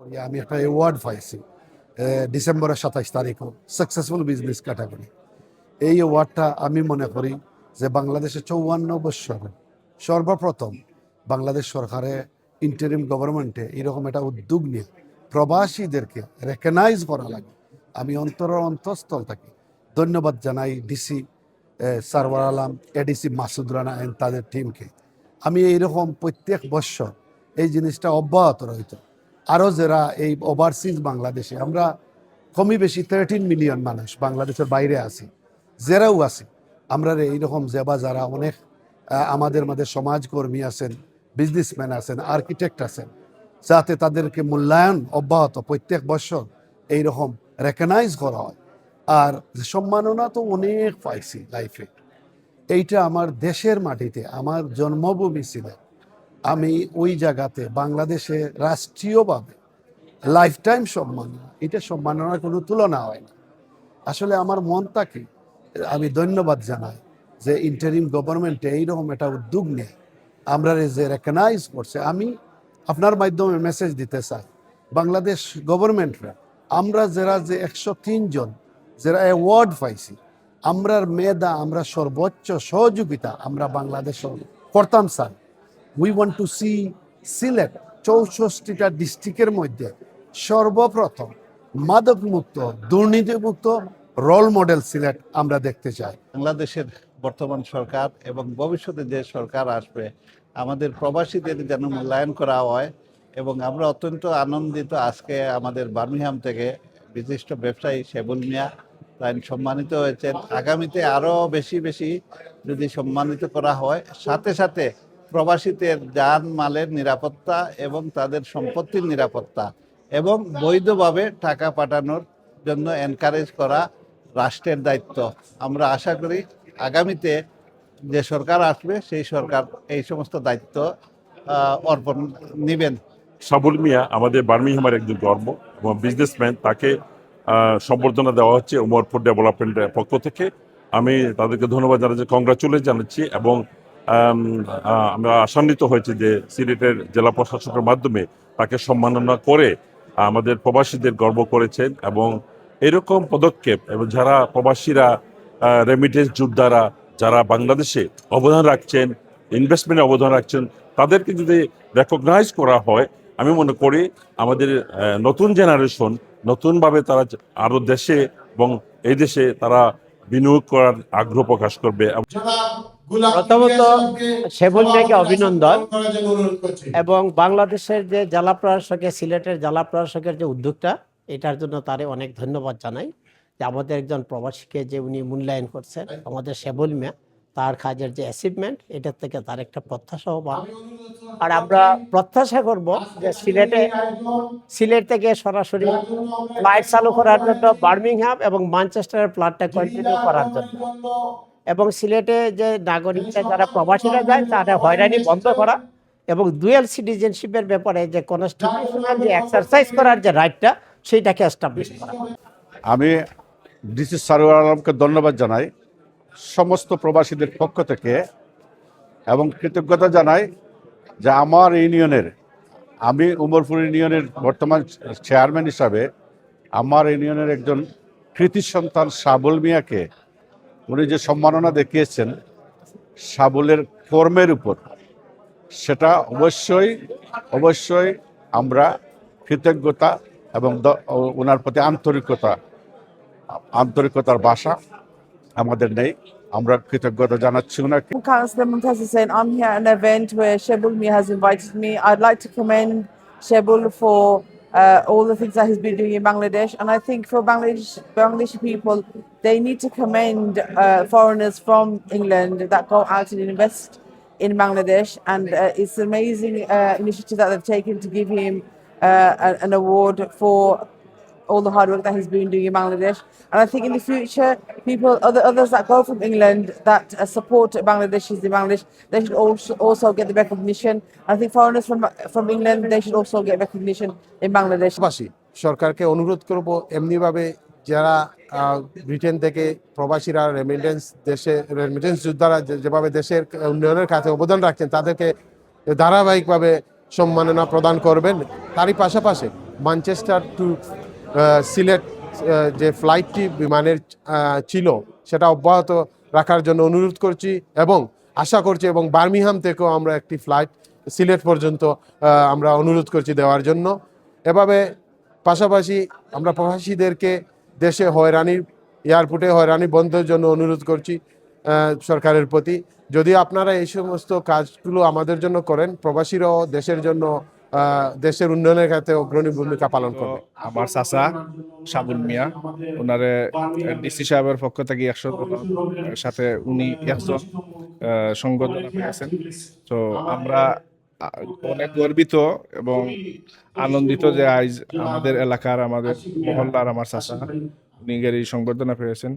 আমি একটা অ্যাওয়ার্ড পাইছি ডিসেম্বরের সাতাইশ তারিখও সাকসেসফুল বিজনেস ক্যাটাগরি এই অ্যাওয়ার্ডটা আমি মনে করি যে বাংলাদেশে চৌয়ান্ন বৎসর সর্বপ্রথম বাংলাদেশ সরকারে ইন্টারিম গভর্নমেন্টে এরকম একটা উদ্যোগ নিয়ে প্রবাসীদেরকে রেকগনাইজ করা লাগে। আমি অন্তর অন্তঃস্থল থাকি। ধন্যবাদ জানাই DC Sarwar Alam ADC Masud Rana and তাদের টিমকে আমি এইরকম প্রত্যেক বৎসর এই জিনিসটা অব্যাহত রইত। আরও যারা এই ওভারসিজ বাংলাদেশে, আমরা কমই বেশি থার্টিন মিলিয়ন মানুষ বাংলাদেশের বাইরে আছি, যারাও আছি। আমরা এইরকম যেবা যারা অনেক আমাদের মধ্যে সমাজকর্মী আছেন বিজনেসম্যান আছেন আর্কিটেক্ট আছেন, যাতে তাদেরকে মূল্যায়ন অব্যাহত প্রত্যেক বছর এইরকম রেকগনাইজ করা হয়। আর সম্মাননা তো অনেক পাইছি লাইফে এইটা আমার দেশের মাটিতে, আমার জন্মভূমি ছিল। আমি ওই জায়গাতে বাংলাদেশে রাষ্ট্রীয়ভাবে লাইফ টাইম সম্মাননা এটা সম্মাননার কোনো তুলনা হয় না। আসলে আমার মন তাকে আমি ধন্যবাদ জানাই যে ইন্টারিম গভর্নমেন্টে এইরকম একটা উদ্যোগ নিয়ে। আমরা যে রেকগনাইজ করছে, আমি আপনার মাধ্যমে মেসেজ দিতে চাই। বাংলাদেশ গভর্নমেন্টরা আমরা যারা যে একশো জন, যারা অ্যাওয়ার্ড পাইছি, আমরার মেধা, আমরা সর্বোচ্চ সহযোগিতা আমরা বাংলাদেশ করতাম sir. We want to see Sylhet চৌষষ্টিটা ডিস্ট্রিক্টের মধ্যে সর্বপ্রথম মাদক মুক্ত দুর্নীতিমুক্ত রোল মডেল সিলেট আমরা দেখতে চাই। বাংলাদেশের বর্তমান সরকার এবং ভবিষ্যতে যে সরকার আসবে, আমাদের প্রবাসীদের যেন মূল্যায়ন করা হয় এবং আমরা অত্যন্ত আনন্দিত আজকে আমাদের বার্মিহাম থেকে বিশিষ্ট ব্যবসায়ী শেবুল মিয়া তাই সম্মানিত হয়েছেন। আগামীতে আরও বেশি বেশি যদি সম্মানিত করা হয়, সাথে সাথে প্রবাসীদের যান মালের নিরাপত্তা এবং তাদের সম্পত্তির নিরাপত্তা এবং বৈধভাবে টাকা পাঠানোর জন্য এনকারেজ করা রাষ্ট্রের দায়িত্ব। আমরা আশা করি আগামীতে যে সরকার আসবে, সেই সরকার এই সমস্ত দায়িত্ব অর্পণ নেবেন। সাবুল মিয়া আমাদের বার্মিংহামের একজন গর্ব এবং বিজনেসম্যান তাকে সম্বর্ধনা দেওয়া হচ্ছে উমরপুর ডেভেলপমেন্টের পক্ষ থেকে। আমি তাদেরকে ধন্যবাদ জানাচ্ছি কংগ্রাচুলেট জানাচ্ছি এবং আমরা আশান্বিত হয়েছি যে সিলেটের জেলা প্রশাসকের মাধ্যমে তাকে সম্মাননা করে আমাদের প্রবাসীদের গর্ব করেছেন এবং এরকম পদক্ষেপ এবং যারা প্রবাসীরা রেমিটেন্স যোদ্ধারা যারা বাংলাদেশে অবদান রাখছেন ইনভেস্টমেন্টে অবদান রাখছেন, তাদেরকে যদি রেকগনাইজ করা হয়, আমি মনে করি আমাদের নতুন জেনারেশন নতুনভাবে তারা আরও দেশে এবং এই দেশে তারা বিনিয়োগ করার আগ্রহ প্রকাশ করবে। প্রথমত সেবন মিয়াকে অভিনন্দন এবং বাংলাদেশের যে জেলা প্রশাসকের সিলেটের জেলা প্রশাসকের যে উদ্যোগটা এটার জন্য তারে অনেক ধন্যবাদ জানাই যে আমাদের একজন প্রবাসীকে যে উনি মূল্যায়ন করছেন আমাদের সেবল মিয়া তার কাজের যে অ্যাচিভমেন্ট এটার থেকে তার একটা প্রত্যাশাও পাবে আর আমরা প্রত্যাশা করব যে সিলেটে সিলেট থেকে সরাসরি ফ্লাইট চালু করার জন্য বার্মিংহাম এবং ম্যানচেস্টারের প্ল্যানটা কন্টিনিউ করার জন্য। এবং সিলেটে যে নাগরিকরা যারা প্রবাসীরা যায়, তাদের হয়রানি বন্ধ করা এবং ডুয়েল সিটিজেনশিপের ব্যাপারে যে কনস্টিটিউশনাল যে এক্সারসাইজ করার যে রাইটটা সেইটাকে এস্টাবলিশ করা। আমি ডিসি সারোয়ার আলমকে ধন্যবাদ জানাই। সমস্ত প্রবাসীদের পক্ষ থেকে এবং কৃতজ্ঞতা জানাই যে আমার ইউনিয়নের, আমি উমরপুর ইউনিয়নের বর্তমান চেয়ারম্যান হিসাবে আমার ইউনিয়নের একজন কৃতি সন্তান সাবুল মিয়াকে উনি যে সম্মাননা দেখিয়েছেন সাবুলের কর্মের উপর, সেটা অবশ্যই অবশ্যই আমরা কৃতজ্ঞতা এবং ওনার প্রতি আন্তরিকতা, আন্তরিকতার ভাষা আমাদের নেই আমরা কৃতজ্ঞতা জানাচ্ছি ওনাকে Councillor Mumtaz Hussain. I'm here at an event where Shebul Mia has invited me. I'd like to commend Shebul for uh, all the things that he's been doing in Bangladesh. And I think for Bangladesh, Bangladeshi people, they need to commend uh, foreigners from England that go out and invest in Bangladesh. And uh, it's an amazing uh, initiative that they've taken to give him uh, an award for all the hard work that he's been doing in Bangladesh. And I think in the future, people, other others that go from England that uh, support Bangladeshis in Bangladesh, they should also also get the recognition. I think foreigners from from England, they should also get recognition in Bangladesh. সরকারকে অনুরোধ করব এমনিভাবে যারা Britain থেকে প্রবাসীরা remittance দেশে remittance যোদ্ধারা যেভাবে দেশের উন্নয়নের কাছে অবদান রাখছেন তাদেরকে ধারাবাহিকভাবে সম্মাননা প্রদান করবেন তারই পাশাপাশি ম্যানচেস্টার টু সিলেট যে ফ্লাইটটি বিমানের ছিল, সেটা অব্যাহত রাখার জন্য অনুরোধ করছি এবং আশা করছি এবং বার্মিহাম থেকেও আমরা একটি ফ্লাইট সিলেট পর্যন্ত আমরা অনুরোধ করছি দেওয়ার জন্য। এভাবে পাশাপাশি আমরা প্রবাসীদেরকে দেশে হয়রানির এয়ারপোর্টে হয়রানি বন্ধের জন্য অনুরোধ করছি সরকারের প্রতি। যদি আপনারা এই সমস্ত কাজগুলো আমাদের জন্য করেন, প্রবাসীরাও দেশের জন্য দেশের উন্নয়নের ক্ষেত্রে অগ্রণী ভূমিকা পালন করবে। আমার চাচা সাবুল মিয়া, ওনারে ডিসি সাহেবের পক্ষ থেকে একশো সাথে উনি একশো সংবর্ধনা পেয়েছেন তো আমরা অনেক গর্বিত এবং আনন্দিত যে আজ আমাদের এলাকার, আমাদের মহল্লার আমার চাচা, উনি এই সংবর্ধনা পেয়েছেন।